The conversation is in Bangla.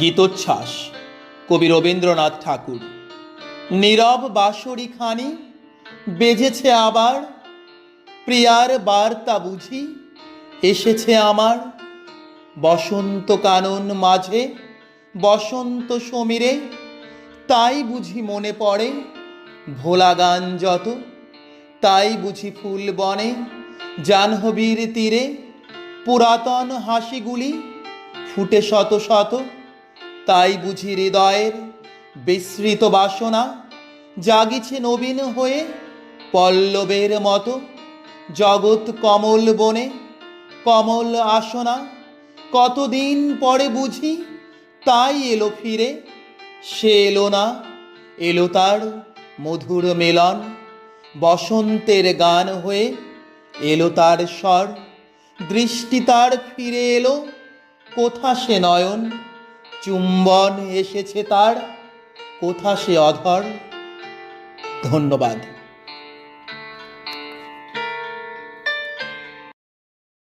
গীতোচ্ছ্বাস। কবি রবীন্দ্রনাথ ঠাকুর। নীরব বাঁশরি খানি বেজেছে আবার। প্রিয়ার বার্তা বুঝি এসেছে আমার। বসন্ত কানন মাঝে, বসন্ত সমীরে, তাই বুঝি মনে পড়ে। ভোলা গান যত, তাই বুঝি ফুল বনে। জাহ্নবীর তীরে পুরাতন হাসিগুলি ফুটে শত শত। তাই বুঝি হৃদয়ের বিস্মৃত বাসনা জাগিছে নবীন হয়ে পল্লবের মতো জগৎ কমল বনে। কমল আসনা কতদিন পরে বুঝি তাই এলো ফিরে, সে এলো না, এলো তার মধুর মেলন। বসন্তের গান হয়ে এলো তার স্বর, দৃষ্টি তার ফিরে এলো, কোথা সে নয়ন? চুম্বন এসেছে তার। কোথা সে অধর? ধন্যবাদ।